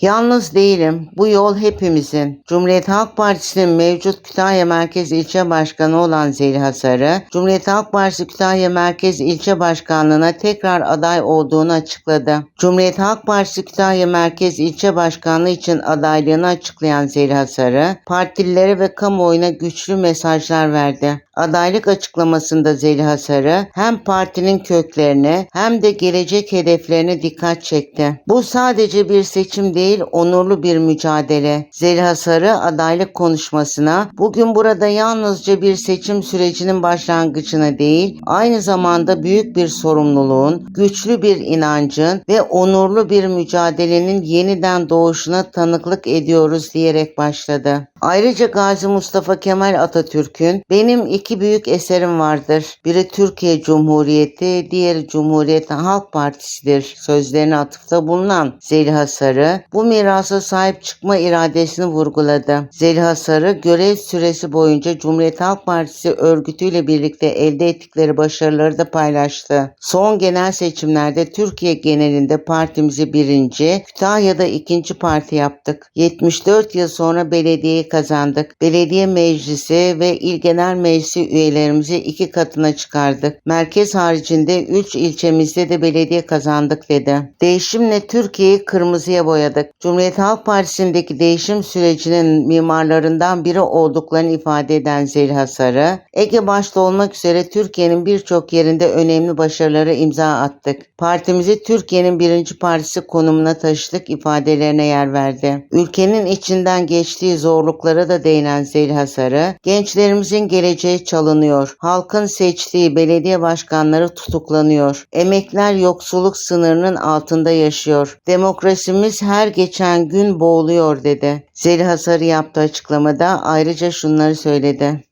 Yalnız değilim. Bu yol hepimizin. Cumhuriyet Halk Partisi'nin mevcut Kütahya Merkez İlçe Başkanı olan Zeliha Sarı, Cumhuriyet Halk Partisi Kütahya Merkez İlçe Başkanlığı'na tekrar aday olduğunu açıkladı. Cumhuriyet Halk Partisi Kütahya Merkez İlçe Başkanlığı için adaylığını açıklayan Zeliha Sarı, partililere ve kamuoyuna güçlü mesajlar verdi. Adaylık açıklamasında Zeliha Sarı hem partinin köklerine hem de gelecek hedeflerine dikkat çekti. Bu sadece bir seçim değil, onurlu bir mücadele. Zeliha Sarı adaylık konuşmasına bugün burada yalnızca bir seçim sürecinin başlangıcına değil, aynı zamanda büyük bir sorumluluğun, güçlü bir inancın ve onurlu bir mücadelenin yeniden doğuşuna tanıklık ediyoruz diyerek başladı. Ayrıca Gazi Mustafa Kemal Atatürk'ün benim iki büyük eserim vardır. Biri Türkiye Cumhuriyeti, diğeri Cumhuriyet Halk Partisi'dir. Sözlerine atıfta bulunan Zeliha Sarı bu mirasa sahip çıkma iradesini vurguladı. Zeliha Sarı görev süresi boyunca Cumhuriyet Halk Partisi örgütüyle birlikte elde ettikleri başarıları da paylaştı. Son genel seçimlerde Türkiye genelinde partimizi birinci, Kütahya'da ikinci parti yaptık. 74 yıl sonra belediyeyi kazandık. Belediye meclisi ve il genel meclisi üyelerimizi iki katına çıkardık. Merkez haricinde 3 ilçemizde de belediye kazandık dedi. Değişimle Türkiye'yi kırmızıya boyadık. Cumhuriyet Halk Partisi'ndeki değişim sürecinin mimarlarından biri olduklarını ifade eden Zeliha Sarı, Ege başta olmak üzere Türkiye'nin birçok yerinde önemli başarılara imza attık. Partimizi Türkiye'nin birinci partisi konumuna taşıdık ifadelerine yer verdi. Ülkenin içinden geçtiği zorluklara da değinen Zeliha Sarı, gençlerimizin geleceği çalınıyor. Halkın seçtiği belediye başkanları tutuklanıyor. Emekler yoksulluk sınırının altında yaşıyor. Demokrasimiz her geçen gün boğuluyor dedi. Zeliha Sarı yaptığı açıklamada ayrıca şunları söyledi.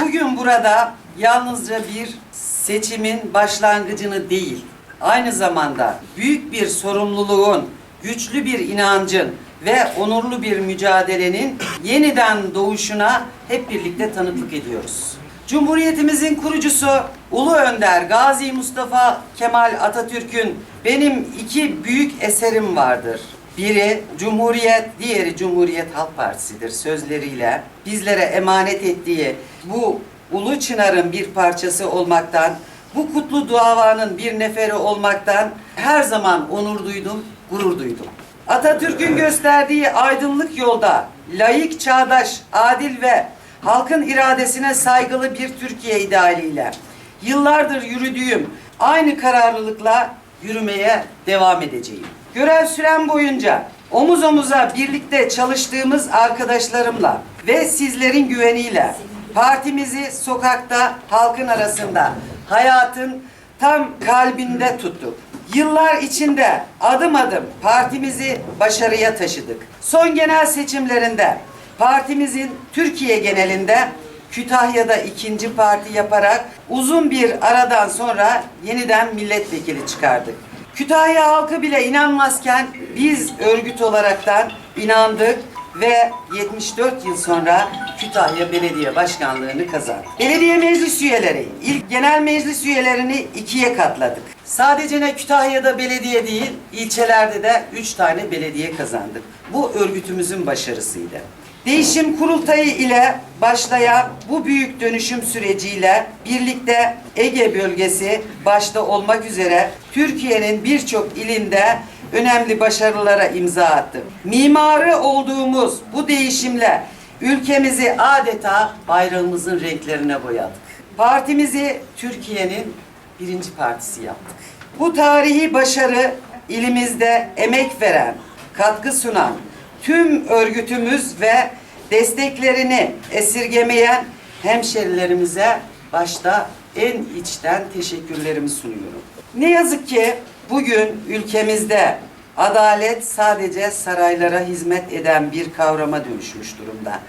Bugün burada yalnızca bir seçimin başlangıcını değil, aynı zamanda büyük bir sorumluluğun, güçlü bir inancın ve onurlu bir mücadelenin yeniden doğuşuna hep birlikte tanıklık ediyoruz. Cumhuriyetimizin kurucusu Ulu Önder Gazi Mustafa Kemal Atatürk'ün benim iki büyük eserim vardır. Biri Cumhuriyet, diğeri Cumhuriyet Halk Partisi'dir sözleriyle bizlere emanet ettiği bu Ulu Çınar'ın bir parçası olmaktan, bu kutlu davanın bir neferi olmaktan her zaman onur duydum, gurur duydum. Atatürk'ün gösterdiği aydınlık yolda layık, çağdaş, adil ve halkın iradesine saygılı bir Türkiye idealiyle yıllardır yürüdüğüm aynı kararlılıkla yürümeye devam edeceğim. Görev süren boyunca omuz omuza birlikte çalıştığımız arkadaşlarımla ve sizlerin güveniyle partimizi sokakta, halkın arasında, hayatın tam kalbinde tuttuk. Yıllar içinde adım adım partimizi başarıya taşıdık. Son genel seçimlerinde partimizin Türkiye genelinde Kütahya'da ikinci parti yaparak uzun bir aradan sonra yeniden milletvekili çıkardık. Kütahya halkı bile inanmazken biz örgüt olaraktan inandık ve 74 yıl sonra Kütahya Belediye Başkanlığını kazandık. Belediye meclis üyeleri, ilk genel meclis üyelerini ikiye katladık. Sadece ne Kütahya'da belediye değil, ilçelerde de 3 tane belediye kazandık. Bu örgütümüzün başarısıydı. Değişim kurultayı ile başlayan bu büyük dönüşüm süreciyle birlikte Ege bölgesi başta olmak üzere Türkiye'nin birçok ilinde önemli başarılara imza attı. Mimarı olduğumuz bu değişimle ülkemizi adeta bayrağımızın renklerine boyadık. Partimizi Türkiye'nin birinci partisi yaptık. Bu tarihi başarı ilimizde emek veren, katkı sunan tüm örgütümüz ve desteklerini esirgemeyen hemşerilerimize başta en içten teşekkürlerimi sunuyorum. Ne yazık ki bugün ülkemizde adalet sadece saraylara hizmet eden bir kavrama dönüşmüş durumda.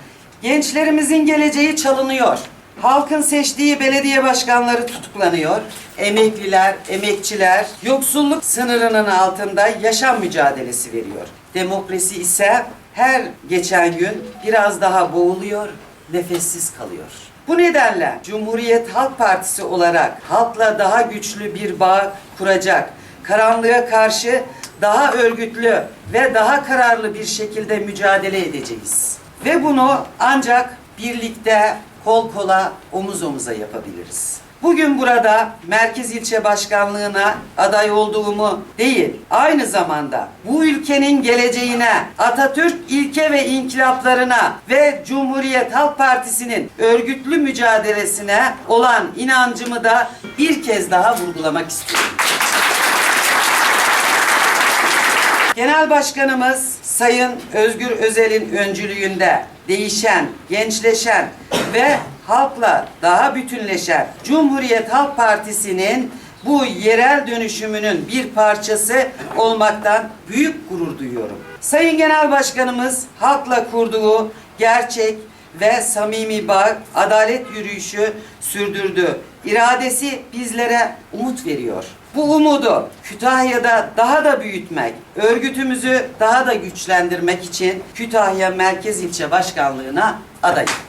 Gençlerimizin geleceği çalınıyor. Halkın seçtiği belediye başkanları tutuklanıyor. Emekliler, emekçiler yoksulluk sınırının altında yaşam mücadelesi veriyor. Demokrasi ise her geçen gün biraz daha boğuluyor, nefessiz kalıyor. Bu nedenle Cumhuriyet Halk Partisi olarak halkla daha güçlü bir bağ kuracak, karanlığa karşı daha örgütlü ve daha kararlı bir şekilde mücadele edeceğiz. Ve bunu ancak birlikte kol kola omuz omuza yapabiliriz. Bugün burada Merkez İlçe Başkanlığına aday olduğumu değil, aynı zamanda bu ülkenin geleceğine, Atatürk ilke ve inkılaplarına ve Cumhuriyet Halk Partisi'nin örgütlü mücadelesine olan inancımı da bir kez daha vurgulamak istiyorum. Genel Başkanımız Sayın Özgür Özel'in öncülüğünde değişen, gençleşen ve halkla daha bütünleşen Cumhuriyet Halk Partisi'nin bu yerel dönüşümünün bir parçası olmaktan büyük gurur duyuyorum. Sayın Genel Başkanımız halkla kurduğu gerçek ve samimi bağ, adalet yürüyüşü sürdürdü. İradesi bizlere umut veriyor. Bu umudu Kütahya'da daha da büyütmek, örgütümüzü daha da güçlendirmek için Kütahya Merkez İlçe Başkanlığı'na adayım.